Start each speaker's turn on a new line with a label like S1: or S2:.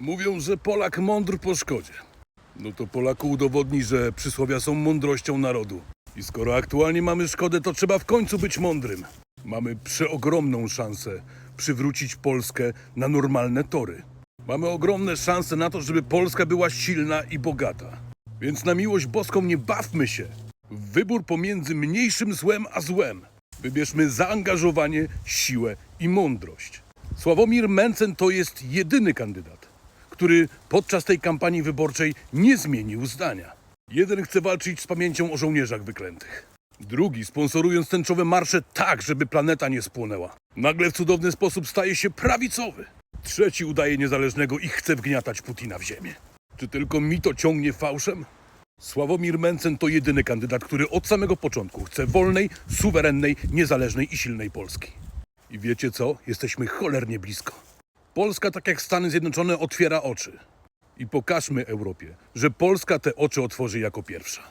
S1: Mówią, że Polak mądr po szkodzie. No to Polaku udowodni, że przysłowia są mądrością narodu. I skoro aktualnie mamy szkodę, to trzeba w końcu być mądrym. Mamy przeogromną szansę przywrócić Polskę na normalne tory. Mamy ogromne szanse na to, żeby Polska była silna i bogata. Więc na miłość boską nie bawmy się. Wybór pomiędzy mniejszym złem a złem. Wybierzmy zaangażowanie, siłę i mądrość. Sławomir Mencen to jest jedyny kandydat, który podczas tej kampanii wyborczej nie zmienił zdania. Jeden chce walczyć z pamięcią o żołnierzach wyklętych. Drugi sponsorując tęczowe marsze tak, żeby planeta nie spłonęła. Nagle w cudowny sposób staje się prawicowy. Trzeci udaje niezależnego i chce wgniatać Putina w ziemię. Czy tylko mi to ciągnie fałszem? Sławomir Mencen to jedyny kandydat, który od samego początku chce wolnej, suwerennej, niezależnej i silnej Polski. I wiecie co? Jesteśmy cholernie blisko. Polska, tak jak Stany Zjednoczone, otwiera oczy. I pokażmy Europie, że Polska te oczy otworzy jako pierwsza.